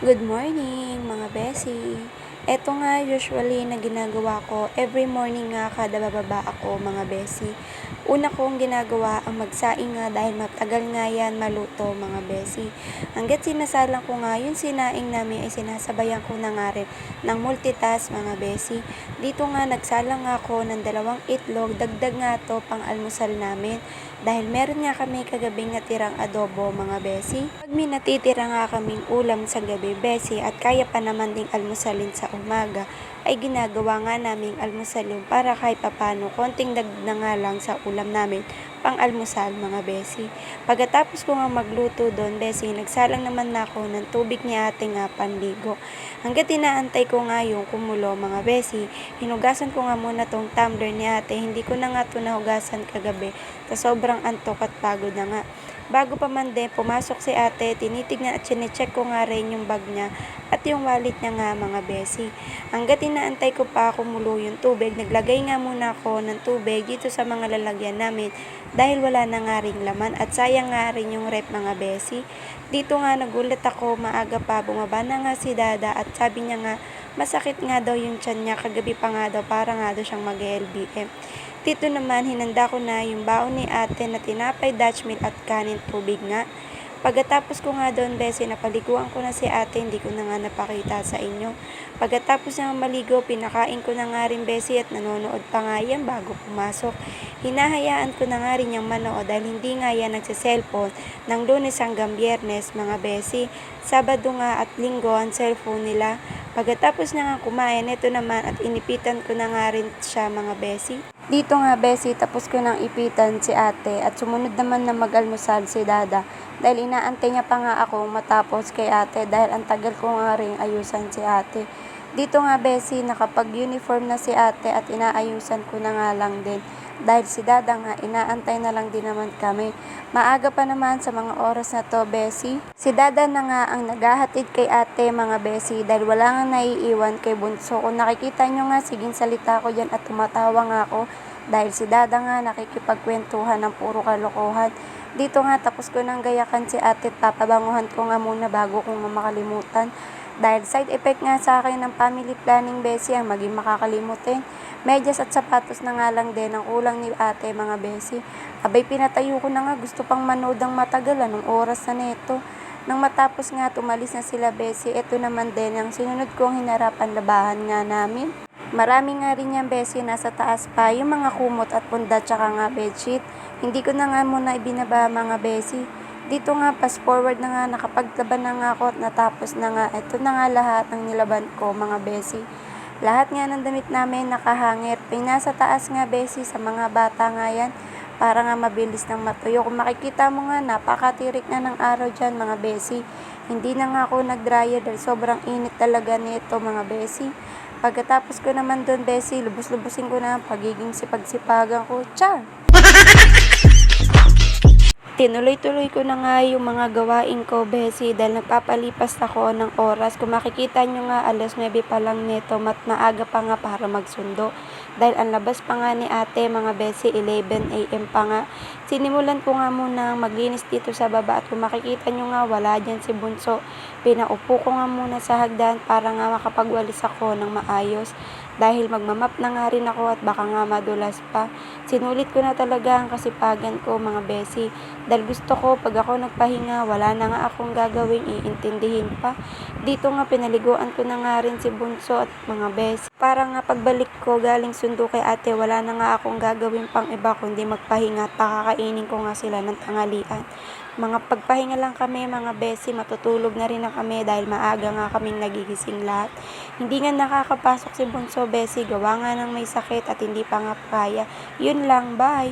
Good morning mga besi. Eto nga usually na ginagawa ko, every morning nga kada bababa ako mga besi. Una kong ginagawa ang magsaing nga dahil matagal nga yan maluto mga besi. Hanggat sinasalang ko nga yung sinaing namin ay sinasabayan ko na nga rin ng multitask mga besi. Dito nga nagsalang ako ng dalawang itlog, dagdag nga to pang almusal namin. Dahil meron nga kami kagabing natirang adobo mga besi. Pag may natitira nga kaming ulam sa gabi besi at kaya pa naman ding almusalin sa umaga, ay ginagawa nga naming almusal yun para kahit papano konting na nga lang sa ulam namin pang almusal mga besi. Pagkatapos ko nga magluto doon besi, nagsalang naman na ako ng tubig ni ate nga panligo. Hanggat inaantay ko nga yung kumulo mga besi, hinugasan ko nga muna tong tumbler ni ate, hindi ko na nga ito nahugasan kagabi sa sobrang antok at pagod na nga. Bago pa man din, pumasok si ate, tinitignan at chinecheck ko nga rin yung bag niya at yung wallet niya nga mga besi. Hanggat inaantay ko pa kumulo yung tubig, naglagay nga muna ako ng tubig dito sa mga lalagyan namin dahil wala na nga ring laman at sayang nga rin yung rep mga besi. Dito nga nagulat ako, maaga pa, bumaba na nga si Dada at sabi niya nga masakit nga daw yung tiyan niya, kagabi pa nga daw, para nga daw siyang mag-LBM. Dito naman, hinanda ko na yung baon ni ate na tinapay, Dutch meal at kanin tubig nga. Pagkatapos ko nga doon, besi, napaliguan ko na si ate, hindi ko na nga napakita sa inyo. Pagkatapos nga maligo, pinakain ko na nga rin, besi, at nanonood pa nga yan bago pumasok. Hinahayaan ko na nga rin yung manood dahil hindi nga yan nagsiselfone ng lunes hanggang biyernes, mga besi. Sabado nga at linggo ang cellphone nila. Pagkatapos na nga kumain, ito naman at inipitan ko na nga rin siya, mga besi. Dito nga, Besi, tapos ko nang ipitan si ate at sumunod naman na mag-almusal si Dada dahil inaantay niya pa nga ako matapos kay ate dahil ang tagal ko nga rin ayusan si ate. Dito nga, Besi, nakapag-uniform na si ate at inaayusan ko na nga lang din dahil si Dada nga inaantay na lang din naman kami. Maaga pa naman sa mga oras na to, Besi. Si Dada na nga ang naghahatid kay ate mga Besi dahil wala nga naiiwan kay Bunso. Kung nakikita nyo nga, siging salita ko dyan at tumatawa nga ako dahil si Dada nga nakikipagkwentuhan ng puro kalokohan. Dito nga tapos ko nang gayakan si ate at papabanguhan ko nga muna bago ko nga makalimutan. Dahil side effect nga sa akin ng family planning besi ang maging makakalimutin. Medyas at sapatos na nga lang din ang ulang ni ate mga besi. Abay pinatayo ko na nga gusto pang manood ng matagal anong oras na neto. Nang matapos nga tumalis na sila besi, ito naman din ang sinunod kong hinarapan labahan nga namin. Marami nga rin yan besi, nasa taas pa yung mga kumot at punda tsaka nga bedsheet. Hindi ko na nga muna ibinaba mga besi. Dito nga, fast forward na nga, nakapaglaban na nga ako at natapos na nga. Ito na nga lahat ng nilaban ko, mga besi. Lahat nga ng damit namin nakahangir. Pinasa taas nga, besi, sa mga bata nga yan. Para nga mabilis nang matuyo. Kung makikita mo nga, napakatirik nga ng araw dyan, mga besi. Hindi na nga ako nag-dryer dahil sobrang init talaga nito, mga besi. Pagkatapos ko naman doon, besi, lubos-lubusin ko na ang pagiging sipag-sipagan ko. Char! Tinuloy-tuloy ko na nga yung mga gawain ko, Besi, dahil nagpapalipas ako ng oras. Kung makikita nyo nga, alas 9 pa lang nito, mat maaga pa nga para magsundo. Dahil ang labas pa nga ni ate, mga Besi, 11am pa nga. Sinimulan ko nga muna maglinis dito sa baba at kung makikita nyo nga, wala dyan si Bunso. Pinaupo ko nga muna sa hagdan para nga makapagwalis ako ng maayos. Dahil magmamap na nga rin ako at baka nga madulas pa. Sinulit ko na talaga ang kasipagan ko mga besi. Dahil gusto ko pag ako nagpahinga, wala na nga akong gagawing iintindihin pa. Dito nga pinaliguan ko na nga rin si Bunso at mga besi. Para nga pagbalik ko galing sundo kay ate, wala na nga akong gagawin pang iba kundi magpahinga at pakakainin ko nga sila ng tangalian. Mga pagpahinga lang kami mga besi, matutulog na rin na kami dahil maaga nga kaming nagigising lahat. Hindi nga nakakapasok si Bunso besi, gawa nga ng may sakit at hindi pa nga kaya. Yun lang, bye!